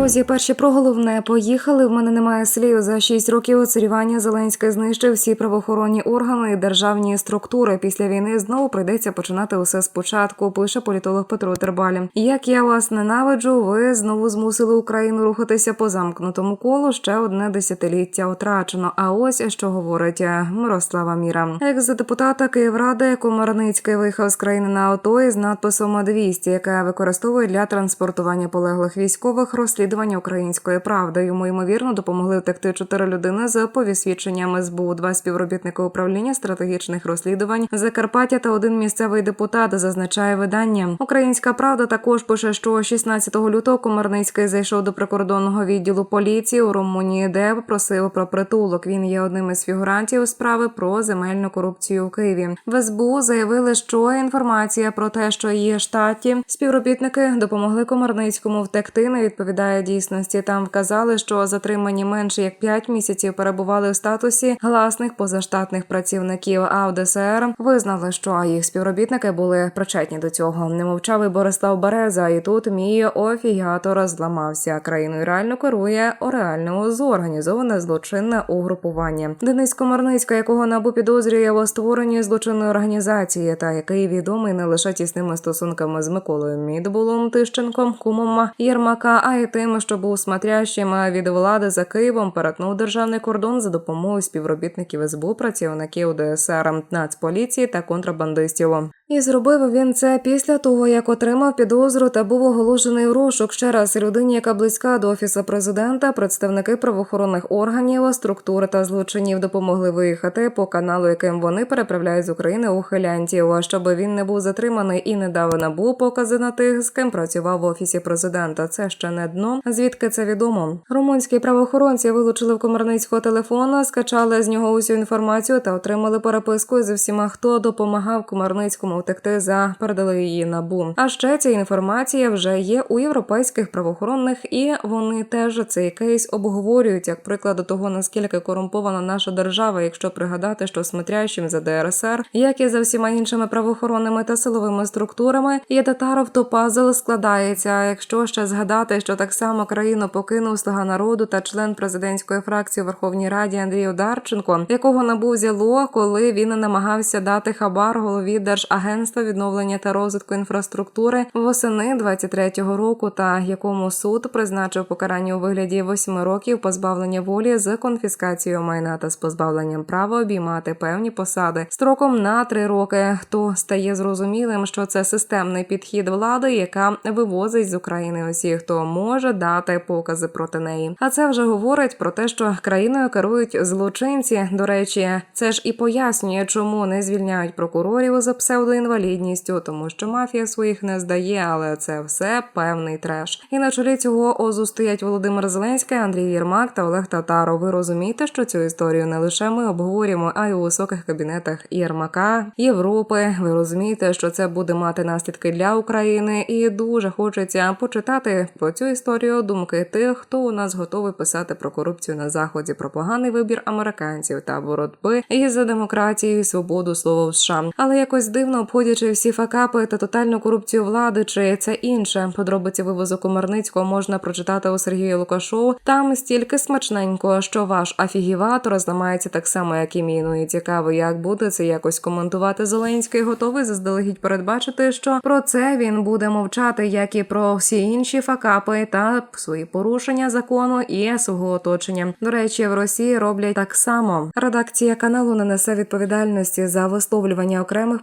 Друзі, перші про головне поїхали. В мене немає слів. За шість років оцарювання Зеленський знищив всі правоохоронні органи і державні структури. Після війни знову прийдеться починати усе спочатку. Пише політолог Петро Тербалі. Як я вас ненавиджу, ви знову змусили Україну рухатися по замкнутому колу. Ще одне десятиліття втрачено. А ось що говорить Мирослава Міра. Екс-депутата Київради Комарницький виїхав з країни на авто із надписом 200, яке використовує для транспортування полеглих військових розслідування української правди. Йому ймовірно допомогли втекти чотири людини з повісвідченням СБУ, два співробітники управління стратегічних розслідувань Закарпаття та один місцевий депутат. Зазначає видання. Українська правда також пише, що 16 лютого Комарницький зайшов до прикордонного відділу поліції у Румунії, де попросив про притулок. Він є одним із фігурантів справи про земельну корупцію у Києві. В СБУ заявили, що інформація про те, що є штаті співробітники допомогли Комарницькому втекти, не відповідає дійсності. Там вказали, що затримані менше як 5 місяців перебували в статусі гласних позаштатних працівників. А в ДСР визнали, що їх співробітники були причетні до цього. Не мовчав і Борислав Береза. І тут мій офігатор зламався. Країною реально керує реально зорганізоване злочинне угрупування. Денис Комарницька, якого набу підозрює у створенні злочинної організації, та який відомий не лише тісними стосунками з Миколою Мідбулом Тищенком, кумом Єрмака, а й тим, що був смотрящим від влади за Києвом, перетнув державний кордон за допомогою співробітників СБУ, працівників ДСР, Нацполіції та контрабандистів. І зробив він це після того, як отримав підозру та був оголошений у розшук ще раз людині, яка близька до офісу президента. Представники правоохоронних органів, структури та злочинів допомогли виїхати по каналу, яким вони переправляють з України ухилянтів, а щоб він не був затриманий і не дав набу покази на тих, з ким працював в офісі президента. Це ще не дно. Звідки це відомо? Румунські правоохоронці вилучили в комарницького телефона, скачали з нього усю інформацію та отримали переписку зі всіма, хто допомагав комарницькому втекти за передали її набу. А ще ця інформація вже є у європейських правоохоронних, і вони теж цей кейс обговорюють як приклад того, наскільки корумпована наша держава, якщо пригадати, що смотрящим за ДРСР, як і за всіма іншими правоохоронними та силовими структурами, є татаров, то пазл складається. Якщо ще згадати, що так само країну покинув слуга народу та член президентської фракції у Верховній Раді Андрій Одарченко, якого набув взяло, коли він намагався дати хабар голові Держагентства відновлення та розвитку інфраструктури восени 23-го року, та якому суд призначив покарання у вигляді восьми років позбавлення волі з конфіскацією майна та з позбавленням права обіймати певні посади строком на три роки. Хто стає зрозумілим, що це системний підхід влади, яка вивозить з України усіх, хто може дати покази проти неї. А це вже говорить про те, що країною керують злочинці. До речі, це ж і пояснює, чому не звільняють прокурорів за псевдоінвалідністю, тому що мафія своїх не здає, але це все певний треш. І на чолі цього озу стоять Володимир Зеленський, Андрій Єрмак та Олег Татаров. Ви розумієте, що цю історію не лише ми обговорюємо, а й у високих кабінетах Єрмака Європи. Ви розумієте, що це буде мати наслідки для України, і дуже хочеться почитати про цю історію думки тих, хто у нас готовий писати про корупцію на заході, про поганий вибір американців та боротьби і за демократію і свободу слова в США. Але якось дивно обходячи всі факапи та тотальну корупцію влади, чи це інше подробиці вивозу Комарницького можна прочитати у Сергія Лукашову. Там стільки смачненько, що ваш афігіватор зламається так само, як і мій. Ну і цікаво, як буде це якось коментувати. Зеленський готовий заздалегідь передбачити, що про це він буде мовчати, як і про всі інші факапи та свої порушення закону і свого оточення. До речі, в Росії роблять так само. Редакція каналу не несе відповідальності за висловлювання окремих